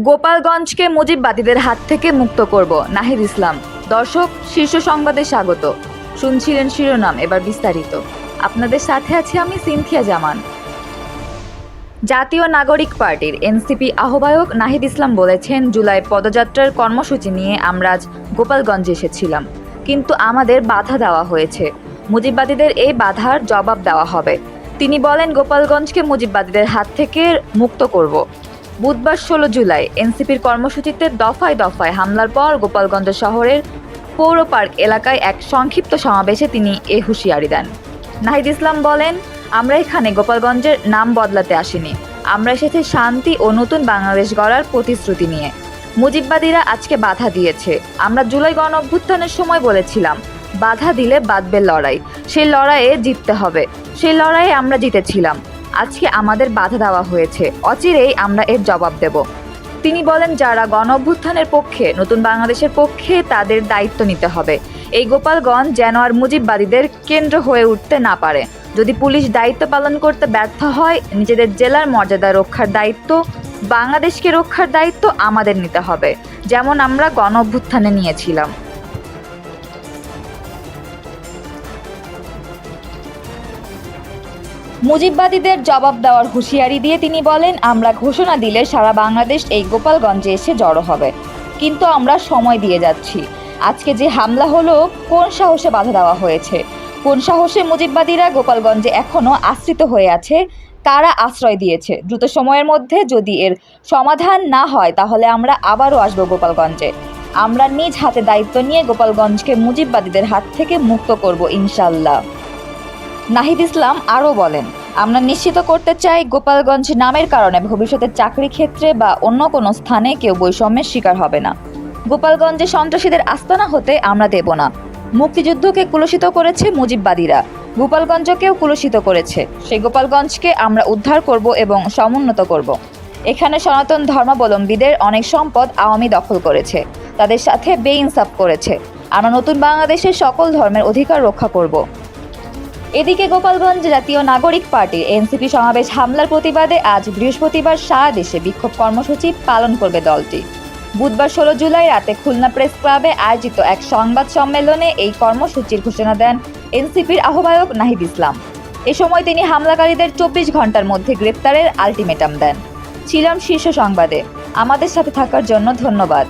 গোপালগঞ্জকে মুজিববাদীদের হাত থেকে মুক্ত করব, নাহিদ ইসলাম। দর্শক, শীর্ষ সংবাদে স্বাগত। শুনছিলেন শিরোনাম, এবার বিস্তারিত। আপনাদের সাথে আছি আমি সিনথিয়া জামান। জাতীয় নাগরিক পার্টির এনসিপি আহ্বায়ক নাহিদ ইসলাম বলেছেন, জুলাই পদযাত্রার কর্মসূচি নিয়ে আমরা আজ গোপালগঞ্জে এসেছিলাম। কিন্তু আমাদের বাধা দেওয়া হয়েছে। মুজিববাদীদের এই বাধার জবাব দেওয়া হবে। তিনি বলেন, গোপালগঞ্জকে মুজিববাদীদের হাত থেকে মুক্ত করব। বুধবার ষোলো জুলাই, এনসিপির কর্মসূচিতে দফায় দফায় হামলার পর গোপালগঞ্জ শহরের পৌর পার্ক এলাকায় এক সংক্ষিপ্ত সমাবেশে তিনি এ হুঁশিয়ারি দেন। নাহিদ ইসলাম বলেন, আমরা এখানে গোপালগঞ্জের নাম বদলাতে আসিনি। আমরা এসেছি শান্তি ও নতুন বাংলাদেশ গড়ার প্রতিশ্রুতি নিয়ে। মুজিববাদীরা আজকে বাধা দিয়েছে। আমরা জুলাই গণ অভ্যুত্থানের সময় বলেছিলাম, বাধা দিলে বাঁধবে লড়াই। সেই লড়াইয়ে জিততে হবে। সেই লড়াইয়ে আমরা জিতেছিলাম। আজকে আমাদের বাধা দেওয়া হয়েছে। অচিরেই আমরা এর জবাব দেব। তিনি বলেন, যারা গণ অভ্যুত্থানের পক্ষে, নতুন বাংলাদেশের পক্ষে তাদের দায়িত্ব নিতে হবে। এই গোপালগঞ্জ যেন আর মুজিববাদীদের কেন্দ্র হয়ে উঠতে না পারে। যদি পুলিশ দায়িত্ব পালন করতে ব্যর্থ হয়, নিজেদের জেলার মর্যাদা রক্ষার দায়িত্ব, বাংলাদেশকে রক্ষার দায়িত্ব আমাদের নিতে হবে। যেমন আমরা গণ অভ্যুত্থানে নিয়েছিলাম। মুজিববাদীদের জবাব দেওয়ার হুঁশিয়ারি দিয়ে তিনি বলেন, আমরা ঘোষণা দিলে সারা বাংলাদেশ এই গোপালগঞ্জে এসে জড়ো হবে। কিন্তু আমরা সময় দিয়ে যাচ্ছি। আজকে যে হামলা হলো, কোন সাহসে বাধা দেওয়া হয়েছে? কোন সাহসে মুজিববাদীরা গোপালগঞ্জে এখনও আশ্রিত হয়ে আছে? তারা আশ্রয় দিয়েছে? দ্রুত সময়ের মধ্যে যদি এর সমাধান না হয়, তাহলে আমরা আবারও আসব গোপালগঞ্জে। আমরা নিজ হাতে দায়িত্ব নিয়ে গোপালগঞ্জকে মুজিববাদীদের হাত থেকে মুক্ত করব ইনশাল্লাহ। নাহিদ ইসলাম আরও বলেন, আমরা নিশ্চিত করতে চাই গোপালগঞ্জ নামের কারণে ভবিষ্যতে চাকরি ক্ষেত্রে বা অন্য কোনো স্থানে কেউ বৈষম্যের শিকার হবে না। গোপালগঞ্জে সন্ত্রাসীদের আস্তানা হতে আমরা দেব না। মুক্তিযুদ্ধকে কুলসিত করেছে মুজিববাদীরা। গোপালগঞ্জকেও কুলসিত করেছে। সেই গোপালগঞ্জকে আমরা উদ্ধার করব এবং সমুন্নত করব। এখানে সনাতন ধর্মাবলম্বীদের অনেক সম্পদ আওয়ামী দখল করেছে। তাদের সাথে বেইনসাফ করেছে। আমরা নতুন বাংলাদেশের সকল ধর্মের অধিকার রক্ষা করব। এদিকে গোপালগঞ্জ জাতীয় নাগরিক পার্টির এনসিপি সমাবেশ হামলার প্রতিবাদে আজ বৃহস্পতিবার সারা দেশে বিক্ষোভ কর্মসূচি পালন করবে দলটি। বুধবার ষোলো জুলাই রাতে খুলনা প্রেস ক্লাবে আয়োজিত এক সংবাদ সম্মেলনে এই কর্মসূচির ঘোষণা দেন এনসিপির আহ্বায়ক নাহিদ ইসলাম। এ সময় তিনি হামলাকারীদের চব্বিশ ঘণ্টার মধ্যে গ্রেপ্তারের আলটিমেটাম দেন। ছিলাম শীর্ষ সংবাদে। আমাদের সাথে থাকার জন্য ধন্যবাদ।